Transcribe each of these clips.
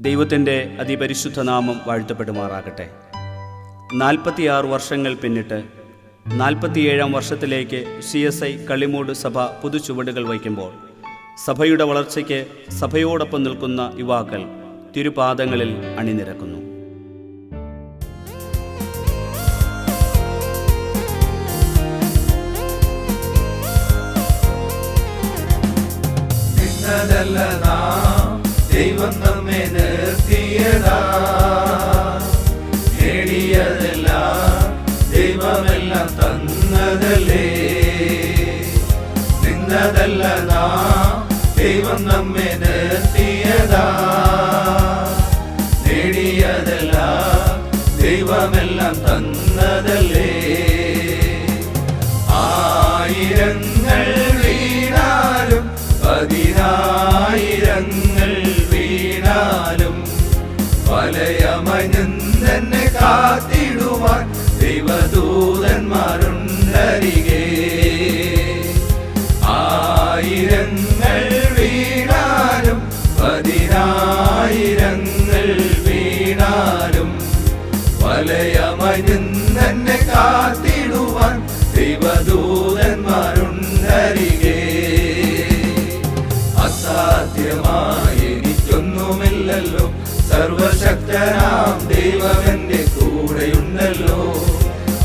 ദൈവത്തിന്റെ അതിപരിശുദ്ധ നാമം വാഴ്ത്തപ്പെടുമാറാകട്ടെ. നാൽപ്പത്തിയാറ് വർഷങ്ങൾ പിന്നിട്ട് നാൽപ്പത്തിയേഴാം വർഷത്തിലേക്ക് സി എസ് ഐ കളിമൂട് സഭ പുതുചുവടുകൾ വയ്ക്കുമ്പോൾ സഭയുടെ വളർച്ചയ്ക്ക് സഭയോടൊപ്പം നിൽക്കുന്ന യുവാക്കൾ തിരുപാദങ്ങളിൽ അണിനിരക്കുന്നു. ല്ല നാം ദൈവം നമ്മെ ദൈവമെല്ലാം തന്നതല്ലേ. നിന്നതല്ല നാം ദൈവം നമ്മെ നിർത്തിയതാ ദൈവമെല്ലാം തന്നതല്ലേ. ആയിരങ്ങൾ വീണാലും പതിനായിരങ്ങൾ വലയമഞ്ഞെന്നെ കാത്തിടുവാൻ ദൈവദൂതന്മാരുണ്ടരികെ. ആയിരങ്ങൾ വീണാലും പതിനായിരങ്ങൾ വീണാലും വലയമഞ്ഞെന്നെ കാത്തിടുവാൻ ദൈവദൂതന്മാരുണ്ടരികെ. അസാധ്യമായി എനിക്കൊന്നുമില്ലല്ലോ സർവശക്തനാം ദൈവമെന്റെ കൂടെയുണ്ടല്ലോ.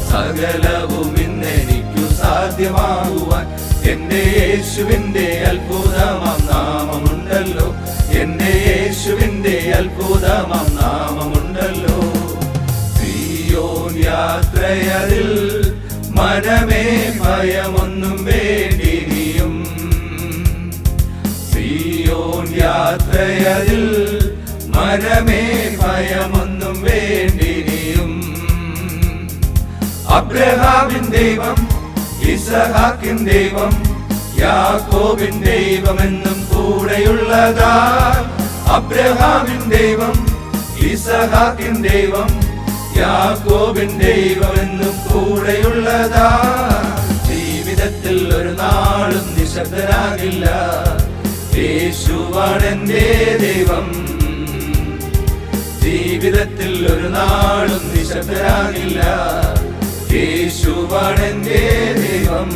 സകലവും ഇന്നെനിക്കു സാധ്യമാകുവാൻ എന്റെ യേശുവിന്റെ അത്ഭുതമാം നാമമുണ്ടല്ലോ. എന്റെ യേശുവിന്റെ അത്ഭുതമാം നാമമുണ്ടല്ലോ. സിയോൻ യാത്രയതിൽ മനമേ ഭയമൊന്നും വേണ്ടിനിയും. സിയോൻ യാത്രയതിൽ മനമേ ഭയമൊന്നും വേണ്ടിനിയും. അബ്രഹാമിൻ ദൈവം ഇസഹാക്കിൻ ദൈവം യാക്കോബിൻ ദൈവമെന്നും കൂടെയുള്ളതാ. അബ്രഹാമിൻ ദൈവം ഇസഹാക്കിൻ ദൈവം യാക്കോബിൻ ദൈവമെന്നും കൂടെയുള്ളതാ. ജീവിതത്തിൽ ഒരു നാളും നിശബ്ദനാകില്ല. യേശുവാണെന്റെ ദൈവം. ഒരു നാളും നിശബ്ദരാകില്ല. യേശുവാണെന്റെ ദൈവം.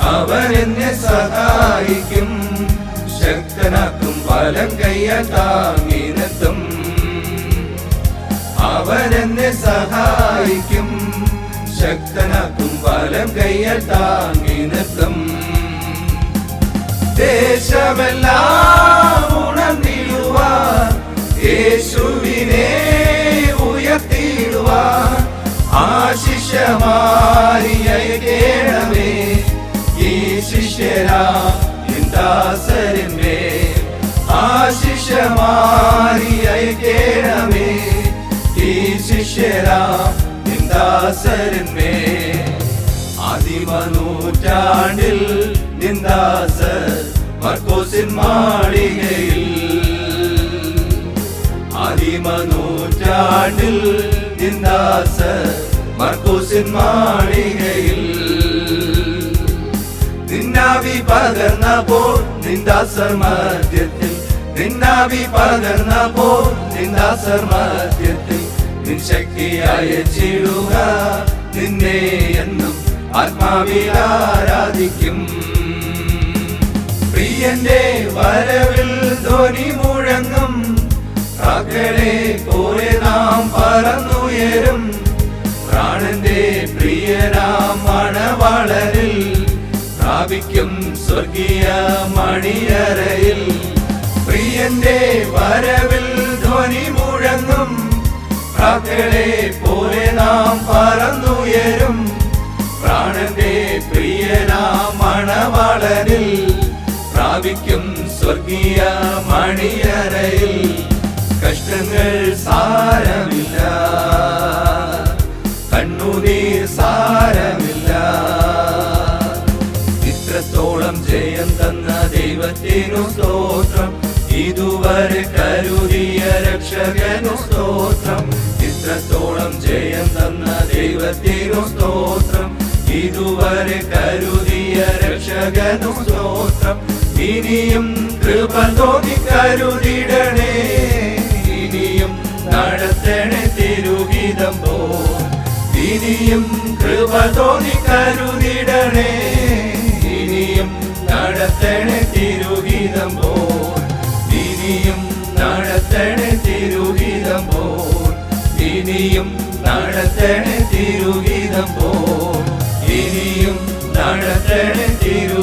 അവൻ എന്നെ സഹായിക്കും. ശക്തനാക്കും ഫലം കയ്യ താങ്ങി അവൻ എന്നെ സഹായിക്കും. ശക്തനാക്കും ഫലം കയ്യ താങ്ങി നിർത്തും ദേശമെല്ലാം ഉണർന്നിടുവാൻ യേശുവിനെ ആശിഷമാരിയണമേ ഈ ശിഷ്യരാ ദാസരന്മേ ആശിഷമാരിയണമേ ഈ ശിഷ്യരാ ദാസരന്മേ ആദിമനൂറ്റാണ്ടിൽ നിന്ദാസർ മർക്കോസിൻ മാളികയിൽ. ആദിമനൂറ്റാണ്ടിൽ നിന്ദാസ മർക്കോസിൻ മാളികയിൽ. നിന്നാവി പകർന്നപ്പോൾ നിന്ദാസർ മധ്യത്തിൽ. നിന്നാവി പകർന്നപ്പോൾ നിന്ദാസർ മധ്യത്തിൽ. നിൻ ശക്തിയായ ചിടുക നിന്നെ എന്നും ആത്മാവിൽ ആരാധിക്കും. പ്രിയന്റെ വരവിൽ ധ്വനി മുഴങ്ങും. കാക്കളെ പോലെ നാം പറന്നുയരും. പ്രിയനാം മണവളരിൽ പ്രാപിക്കും സ്വർഗീയ മണിയറയിൽ. പ്രിയന്റെ വരവിൽ ധ്വനി മുഴങ്ങും പ്രാക്കളെ പോലെ നാം പറന്നുയരും. പ്രാണന്റെ പ്രിയനാം മണവളരിൽ പ്രാപിക്കും സ്വർഗീയ മണിയറയിൽ. ഇത്രത്തോളം ജയം തന്ന ദൈവത്തിനു സ്തോത്രം. ഇതുവരെ കരുതിയ രക്ഷകനു സ്തോത്രം. ഇത്രത്തോളം ജയം തന്ന ദൈവത്തിനു സ്തോത്രം. ഇതുവരെ കരുതിയ രക്ഷകനു സ്തോത്രം. ഇനിയും കൃപ തോന്നി കരുതിടണേ. ഇനിയും നടത്തണേ തിരുഹിതം പോ ഇനിയും കൃപ തോന്നി കരുതിടണേ തിരുഹിതം പോൽ. ഇനിയും നടത്തണേ തിരുഹിതം പോൽ. ഇനിയും നടത്തണേ തിരുഹിതം പോൽ. ഇനിയും നടത്തണേ തിരു